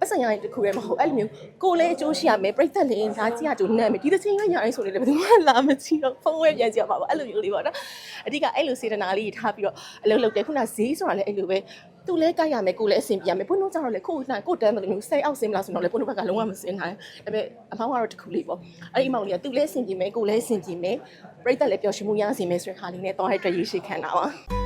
ပတ်စံရရင်တခုလည်းမဟုတ်အဲ့လိုမျိုးကိုယ်လည်းအကျိုးရှိရမယ်ပြိသက်လည်းဒါကြည့်ရကြုံနဲ့မယ်ဒီတစ်ချိန်ကညာရင်ဆိုနေတယ်ဘယ်သူမှလာမကြည့်တော့ဖုန်းဝဲပြန်ကြည့်ရပါပါအဲ့လိုမျိုးလေးပေါ့နော်အဓိကအဲ့လိုစေတနာလေးထားပြီးတော့အလုပ်လုပ်တယ်ခုနဈေးဆိုတာလည်းအဲ့လိုပဲသူလည်းကြိုက်ရမယ်ကိုယ်လည်းအဆင်ပြေရမယ်ဘုန်းတို့ကြတော့လေကိုယ်နိုင်ကိုယ်တန်းတယ်လို့မျိုးစိတ်အောက်ဆင်းမလားဆိုတော့လေဘုန်းတို့ဘက်ကလုံးဝမစင်နိုင်ဒါပေမဲ့အမောင်းကတော့တခုလေးပေါ့အဲ့ဒီအမောင်းလေးကသူလည်းအဆင်ပြေမယ်ကိုယ်လည်းအဆင်ပြေမယ်ပြိသက်လည်းပျော်ရွှင်မှုရစေမယ်ဆိုတဲ့ခါလေးနဲ့တော့ให้အတွက်ရည်ရှိခံတာပါ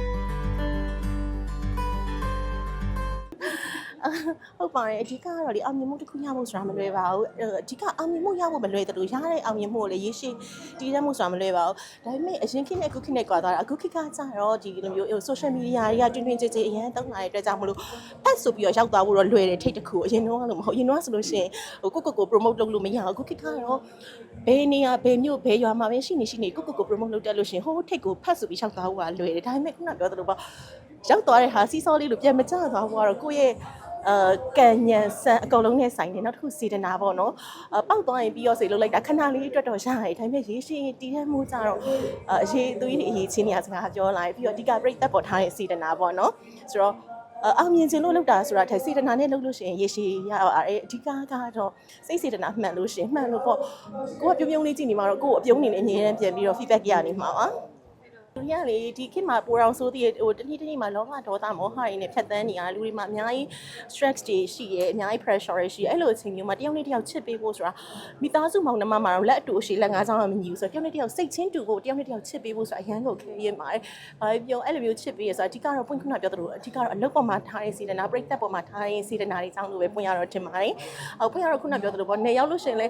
ဟုတ်ပါတယ်အဓိကကတော့ဒီအောင်မြင်မှုတစ်ခုရဖို့ဆိုတာမလွယ်ပါဘူးအဲအဓိကအောင်မြင်မှုရဖို့မလွယ်တယ်လို့ရတဲ့အောင်မြင်မှုကိုလည်းရရှိတည်ရမှုဆိုတာမလွယ်ပါဘူးဒါပေမဲ့အရင်ခေတ်နဲ့အခုခေတ်နဲ့ကွာသွားတာအခုခေတ်ကကြတော့ဒီလိုမျိုး social media တွေကတွင်တွင်ကြဲကြဲအရင်တုံးလာတဲ့အတွက်ကြောင့်မလို့ဖတ်ဆိုပြီးတော့ရောက်သွားဖို့တော့လွယ်တယ်ထိတ်တစ်ခုအရင်တော့လို့မဟုတ်အရင်တော့ဆိုလို့ရှိရင်ဟိုကိုကိုကို promote လုပ်လို့မရဘူးအခုခေတ်ကတော့ဘယ်နေရာဘယ်မြို့ဘယ်ရွာမှာပဲရှိနေရှိနေကိုကိုကို promote လုပ်တတ်လို့ရှိရင်ဟိုထိတ်ကိုဖတ်ဆိုပြီးရောက်သွားဖို့ကလွယ်တယ်ဒါပေမဲ့ခုနပြောသလိုပေါ့ရောက်သွားတဲ့ဟာစီးစောလေးလို့ပြန်မကြသွားဘူးကတော့ကိုယ့်ရဲ့ အဲကံညံဆန်အကုန်လုံးနဲ့ဆိုင်တယ်နောက်တစ်ခုစေတနာပေါ့နော်အပေါက်သွားရင်ပြီးရောစေလို့လိုက်တာခဏလေးအတွက်တော့ရရတယ်ဒါပေမဲ့ရေးရှင်းတီးတဲ့မှုကြတော့အအရေးသွေးတွေအရေးချင်းနေရစကားပြောလာပြီးပြီးတော့အဓိကပြိသက်ပေါ်ထားတဲ့စေတနာပေါ့နော်ဆိုတော့အအောင်မြင်ခြင်းလို့လုပ်တာဆိုတာထိုင်စေတနာနဲ့လုပ်လို့ရှိရင်ရေရှည်ရပါတယ်အဓိကကတော့စိတ်စေတနာမှန်လို့ရှိရင်မှန်လို့ပေါ့ကိုကပြုံးပြုံးလေးကြည့်နေမှာတော့ကိုကိုအပြုံးနေနေအမြဲတမ်းပြန်ပြီးတော့ feedback ရနေမှာပါ လူတွေကလေဒီခေတ်မှာပိုအောင်ဆိုးတည်းဟိုတနည်းတနည်းမှာလောဘဒေါသမောဟတွေနဲ့ဖြတ်တန်းနေရလူတွေမှာအများကြီး stress တွေရှိရဲအများကြီး pressure တွေရှိရဲအဲ့လိုအချိန်မျိုးမှာတယောက်နဲ့တယောက်ချစ်ပေးဖို့ဆိုတာမိသားစုမောင်နှမမှာတော့လက်အတူအရှိလက်ငါးချောင်းမှမညီဘူးဆိုတော့တယောက်နဲ့တယောက်စိတ်ချင်းတူဖို့တယောက်နဲ့တယောက်ချစ်ပေးဖို့ဆိုတာအရန်ကိုခဲရင်ပါတယ်။ဘာပြောအဲ့လိုမျိုးချစ်ပေးရဆိုတာအဓိကတော့ပွင့်ခုနပြောသလိုအဓိကတော့အလုပ်ပေါ်မှာထားတဲ့စေတနာပြိသက်ပေါ်မှာထားတဲ့စေတနာတွေကြောင့်လို့ပဲပွင့်ရတော့တင်ပါတယ်။အော်ပွင့်ရတော့ခုနပြောသလိုပေါ့နေရောက်လို့ရှင်လဲ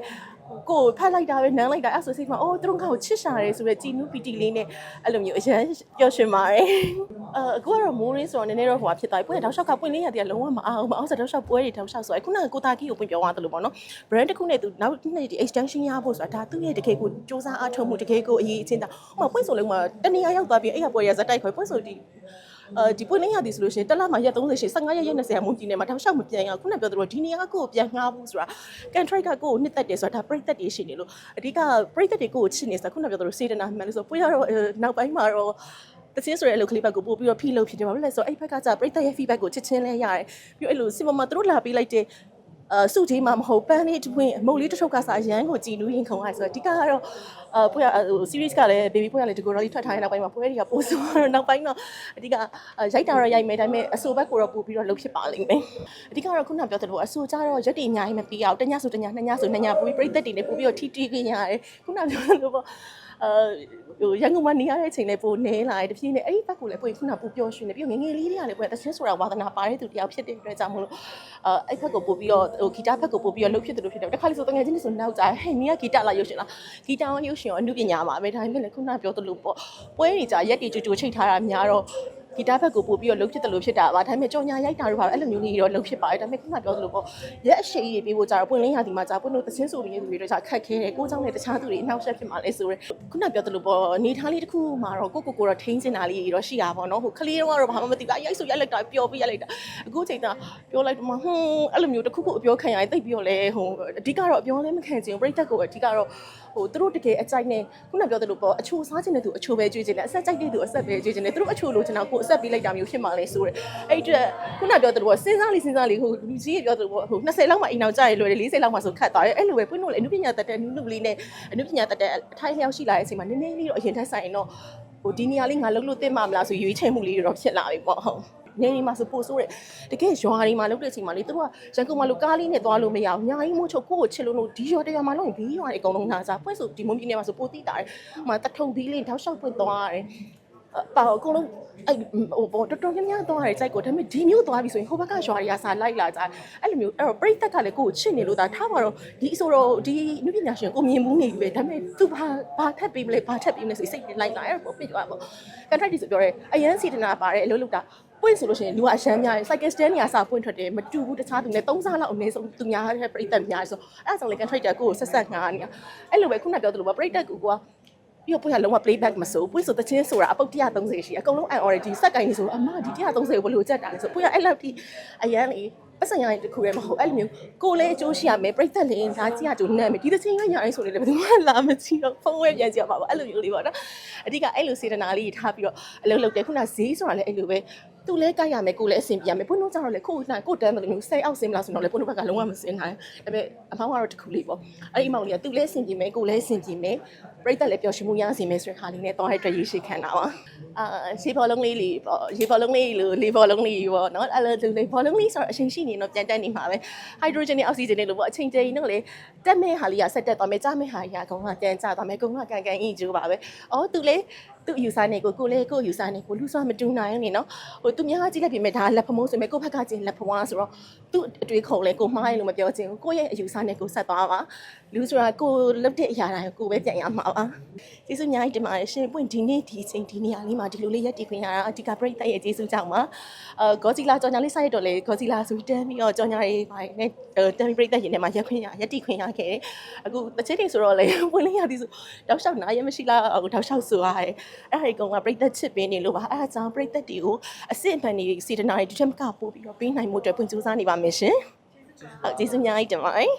ကိုယ်ဖတ်လိုက်တာပဲနမ်းလိုက်တာအဲ့ဆိုစိတ်မှာအိုးသူတို့ကောင်ချစ်ရှာတယ်ဆိုတော့ကြည်နူးပီတီလေးနဲ့အဲ့လိုမျိုးအရန်ပျော်ရွှင်ပါတယ်။အဲအခုကတော့မိုးရင်းဆိုတော့နည်းနည်းတော့ဟိုဖြစ်သွားပြီပွင့်တောက်လျှောက်ကပွင့်လေးရတဲ့လုံးဝမအောင်ဘူးအောင်စတောက်လျှောက်ပွဲတွေတောက်လျှောက်ဆိုအခုနကကိုတာကီကိုပွင့်ပြောသွားသလိုပေါ့နော် brand တစ်ခုနဲ့သူနောက်နေ့ဒီ extension ရဖို့ဆိုတာဒါသူ့ရဲ့တကယ်ကိုစူးစမ်းအားထုတ်မှုတကယ်ကိုအရေးအချင်းတာဟိုမှာပွင့်ဆိုလုံးမှာတနေရာရောက်သွားပြီးအဲ့ရပွဲရဇက်တိုက်ခွဲပွင့်ဆိုဒီအဲ ဒီပွင့်လေးရသည်ဆိုလို့ရှိရင်တစ်လမှရက်30ရှိ15ရက်ရက်20မုန်းကြီးနေမှာတောက်လျှောက်မပြန်ရအောင်ခုနပြောသလိုဒီနေရာကကိုကိုပြန်ငှားဖို့ဆိုတာ contract ကကိုကိုနှစ်သက်တယ်ဆိုတာဒါပြိသက်တွေရှိနေလို့အဓိကပြိသက်တွေကိုကိုချစ်နေဆိုခုနပြောသလိုစေတနာမှန်လို့ဆိုပွင့်ရတော့နောက်ပိုင်းမှာတော့တချင်းဆိုတဲ့အလုပ်ကလေးဘက်ကိုပို့ပြီးတော့ဖိလုပ်ဖြစ်တယ်ဘာလို့လဲဆိုတော့အဲ့ဘက်ကကြာပြိသက်ရဲ့ feedback ကိုချစ်ချင်းလဲရတယ်ပြီးတော့အဲ့လိုစင်မမသူတို့လာပေးလိုက်တဲ့ အဲစုကြီးမှမဟုတ်ပန်းလေးတစ်ပွင့်အမုတ်လေးတစ်ထုပ်ကစားရန်ကိုကြည်နူးရင်ခုံရဆိုတော့အဓိကကတော့အပွင့်ဟို series ကလည်း baby ပွင့်ကလည်းဒီကိုတော့ထွက်ထားတဲ့နောက်ပိုင်းမှာပွဲတွေကပို့ဆိုတော့နောက်ပိုင်းတော့အဓိကရိုက်တာတော့ရိုက်မယ်ဒါပေမဲ့အဆိုဘက်ကိုတော့ပို့ပြီးတော့လုပ်ဖြစ်ပါလိမ့်မယ်အဓိကတော့ခုနပြောသလိုအဆိုကြတော့ရက်တီအများကြီးမပြီးအောင်တညဆိုတညနှစ်ညဆိုနှစ်ညပို့ပြီးပြိသက်တွေနဲ့ပို့ပြီးတော့ထီတီခင်ရတယ်ခုနပြောသလိုပေါ့အဲ ဟိုရန်ကုန်မှာနေရတဲ့အချိန်လေးပိုနေလာတယ်တဖြည်းနဲ့အဲ့ဒီဘက်ကိုလည်းပိုခုနပိုပျော်ရွှင်နေပြီးတော့ငငယ်လေးတွေကလည်းပိုတချင်းဆိုတာဝါသနာပါတဲ့သူတယောက်ဖြစ်တဲ့အတွက်ကြောင့်မလို့အဲအဲ့ဘက်ကိုပို့ပြီးတော့ဟိုဂီတဘက်ကိုပို့ပြီးတော့လှုပ်ဖြစ်တယ်လို့ဖြစ်တယ်တခါလေဆိုတငယ်ချင်းတွေဆိုနောက်ကြဟဲ့နင်ကဂီတလာရုပ်ရှင်လားဂီတရောရုပ်ရှင်ရောအမှုပညာပါပဲဒါပေမဲ့လည်းခုနပြောသလိုပေါ့ပွဲတွေကြာရက်တွေကြိုကြိုချိတ်ထားတာများတော့ ဂီတဘက်ကိုပို့ပြီးတော့လှုပ်ဖြစ်တယ်လို့ဖြစ်တာပါဒါပေမဲ့ကြော်ညာရိုက်တာတို့ပါအဲ့လိုမျိုးလေးတော့လှုပ်ဖြစ်ပါတယ်ဒါပေမဲ့ခုနပြောသလိုပေါ့ရက်အရှိကြီးတွေပြီးဖို့ကြာတော့ပွင့်လင်းရာဒီမှာကြာပွင့်လို့သချင်းဆိုနေတဲ့သူတွေတော့ကြာခက်ခဲတယ်ကိုเจ้าနဲ့တခြားသူတွေအနောက်ရှက်ဖြစ်မှာလဲဆိုရဲခုနပြောသလိုပေါ့နေထားလေးတစ်ခုမှာတော့ကိုကိုကိုတော့ထိန်းချင်တာလေးတော့ရှိတာပေါ့နော်ဟိုကလေးတော့ကတော့ဘာမှမသိဘူးအရိုက်ဆိုရိုက်လိုက်တာပျော်ပြီးရိုက်လိုက်တာအခုချိန်ကပြောလိုက်တော့မှဟွန်းအဲ့လိုမျိုးတစ်ခုခုအပြောခံရရင်တိတ်ပြီးတော့လဲဟိုအဓိကတော့အပြောလည်းမခံချင်ဘူးပြိတက်ကိုအဓိကတော့ ဟိုသူတို့တကယ်အကြိုက်နဲ့ခုနပြောသလိုပေါ့အချိုစားချင်တဲ့သူအချိုပဲကြွေးချင်တယ်အဆက်ကြိုက်တဲ့သူအဆက်ပဲကြွေးချင်တယ်သူတို့အချိုလိုချင်တာကိုအဆက်ပေးလိုက်တာမျိုးဖြစ်မှာလဲဆိုရဲအဲ့အတွက်ခုနပြောသလိုပေါ့စဉ်းစားလေးစဉ်းစားလေးဟိုလူကြီးပြောသလိုပေါ့ဟို20လောက်မှအိမ်အောင်ကြာရလွယ်တယ်40လောက်မှဆိုခတ်သွားတယ်အဲ့လိုပဲပွင့်လို့လေအနုပညာတက်တဲ့အနုနုလေးနဲ့အနုပညာတက်တဲ့အထိုင်းလျောက်ရှိလာတဲ့အချိန်မှာနည်းနည်းလေးတော့အရင်ထက်ဆိုင်တော့ဟိုဒီနေရာလေးငါလှုပ်လို့တင်မှာမလားဆိုရွေးချယ်မှုလေးတွေတော့ဖြစ်လာပြီပေါ့ဟုတ် နေနေမှာဆိုပို့ဆိုးတယ်တကယ်ရွာတွေမှာလုပ်တဲ့အချိန်မှာလေသူတို့ကရန်ကုန်မှာလိုကားလေးနဲ့သွားလို့မရဘူးညာကြီးမို့ချုပ်ကိုကိုချစ်လို့လို့ဒီရွာတရွာမှာလို့ဘီးရွာတွေအကုန်လုံးနာစားပွင့်ဆိုဒီမုံပြည်နယ်မှာဆိုပိုတိတာတယ်ဟိုမှာတထုံဘီးလေးတောက်လျှောက်ပွင့်သွားတယ် ပါအကုန်လုံးအဲ့ဟိုပေါ်တော်တော်များများသွားရတယ်ကြိုက်ကိုဒါပေမဲ့ဒီမျိုးသွားပြီဆိုရင်ဟိုဘက်ကရွာတွေကစာလိုက်လာကြအဲ့လိုမျိုးအဲ့တော့ပြိသက်ကလည်းကိုကိုချစ်နေလို့ဒါထားပါတော့ဒီဆိုတော့ဒီနုပညာရှင်ကိုမြင်မှုနေပြီပဲဒါပေမဲ့သူဘာဘာထပ်ပြီးမလဲဘာထပ်ပြီးမလဲဆိုစိတ်လိုက်လာအဲ့တော့ပြစ်သွားပေါ့ contract ဒီဆိုပြောရဲအရန်စီတနာပါတယ်အလုပ်လုပ်တာပွင့်ဆိုလို့ရှိရင်လူကအရှမ်းများတယ် cycle stand နေရာစာပွင့်ထွက်တယ်မတူဘူးတခြားသူနဲ့3စားလောက်အနည်းဆုံးသူများတဲ့ပြိသက်များဆိုအဲ့ဒါဆိုလေ contract ကိုကိုဆက်ဆက်ငါးနေတာအဲ့လိုပဲခုနပြောသလိုပါပြိသက်ကိုက ပြီးတော့ပွင့်ရလုံးဝ playback မစိုးပွင့်ဆိုတချင်းဆိုတာအပုတ်130ရှိအကုန်လုံး an already စက်ကင်ဆိုအမဒီ130ဘလို့ကြက်တာလဲဆိုပွင့်ရအဲ့လောက်ထိအရန်လေပတ်စံရရင်တခုလည်းမဟုတ်အဲ့လိုမျိုးကိုလည်းအကျိုးရှိရမယ်ပြိသက်လည်းဒါကြည့်ရကြုံနဲ့မယ်ဒီတစ်ချိန်ကညာရင်ဆိုနေတယ်ဘယ်သူမှလာမကြည့်တော့ဖုန်းဝဲပြန်ကြည့်ရပါပါအဲ့လိုမျိုးလေးပေါ့နော်အဓိကအဲ့လိုစေတနာလေးထားပြီးတော့အလုပ်လုပ်တယ်ခုနဈေးဆိုတာလည်းအဲ့လိုပဲ သူလဲကြိုက်ရမယ်ကိုလည်းအဆင်ပြေရမယ်ဘုန်းတို့ကြတော့လေကိုယ်နိုင်ကိုယ်တန်းတယ်မျိုးစိတ်အောက်ဆင်းမလားဆိုတော့လေဘုန်းတို့ဘက်ကလုံးဝမစင်နိုင်ဒါပေမဲ့အမောင်ကတော့တစ်ခုလေးပေါ့အဲ့ဒီအမောင်လေးကသူလည်းအဆင်ပြေမယ်ကိုလည်းအဆင်ပြေမယ်ပြိတ္တလည်းပျော်ရွှင်မှုရစေမယ်ဆိုတဲ့ခါလေးနဲ့တော့ဟိုက်တရေရှိခံတာပါအာရေဘောလုံးလေးလေးပေါ့ရေဘောလုံးလေးလိုလေဘောလုံးလေးပေါ့နော်အဲ့လိုသူလေဘောလုံးလေးဆိုတော့အချိန်ရှိနေတော့ပြန်တက်နေမှာပဲဟိုက်ဒရိုဂျင်နဲ့အောက်ဆီဂျင်နဲ့လို့ပေါ့အချိန်တည်းတော့လေတက်မဲ့ဟာလေးကဆက်တက်သွားမယ်ကြားမဲ့ဟာကြီးကကောင်ကတန်ကြသွားမယ်ကောင်ကကန်ကန်အင်းကျိုးပါပဲအော်သူလေ သူ့ယူဆနေကိုကိုလေကိုယူဆနေကိုလူစွာမတူနိုင်ဘူးနေနော်ဟိုသူများကြည့်လိုက်ပြီမဲ့ဒါလက်ဖမိုးဆိုမဲ့ကိုဖက်ကကျင်လက်ဖဝါဆိုတော့သူ့အတွေ့ခုံလေကိုမှားရင်လို့မပြောချင်ဘူးကိုရဲ့အယူဆနေကိုဆက်သွားပါလူဆိုတာကိုလုတ်တဲ့အရာတိုင်းကိုပဲပြန်ရမှာပါကျေးဇူးအများကြီးတင်ပါတယ်ရှင်ပွင့်ဒီနေ့ဒီချိန်ဒီနေရာလေးမှာဒီလိုလေးရက်တည်ခွင့်ရတာအဓိကပြိတ္တရဲ့ကျေးဇူးကြောင့်ပါအဲဂေါဂျီလာကြော်ညာလေးစိုက်ရတော့လေဂေါဂျီလာဆိုတန်းပြီးတော့ကြော်ညာရေးပိုင်းနဲ့တမ်းပြိတ္တရင်ထဲမှာရက်ခွင့်ရရက်တည်ခွင့်ရခဲ့တယ်အခုတစ်ချိန်တည်းဆိုတော့လေပွင့်လေးရသည်ဆိုတောက်လျှောက်နားရမရှိလားအခုတောက်လျှောက်ဆိုရတယ်အဲ့ဒီကောင်ကပြိတ္တချစ်ပင်းနေလို့ပါအဲ့ဒါကြောင့်ပြိတ္တတွေကိုအစ်စ်အမှန်ကြီးစေတနာတွေဒီထက်မကပို့ပြီးတော့ပေးနိုင်မှုအတွက်ပွင့်ကြိုးစားနေပါမယ်ရှင်ဟုတ်ကျေးဇူးအများကြီးတင်ပါတယ်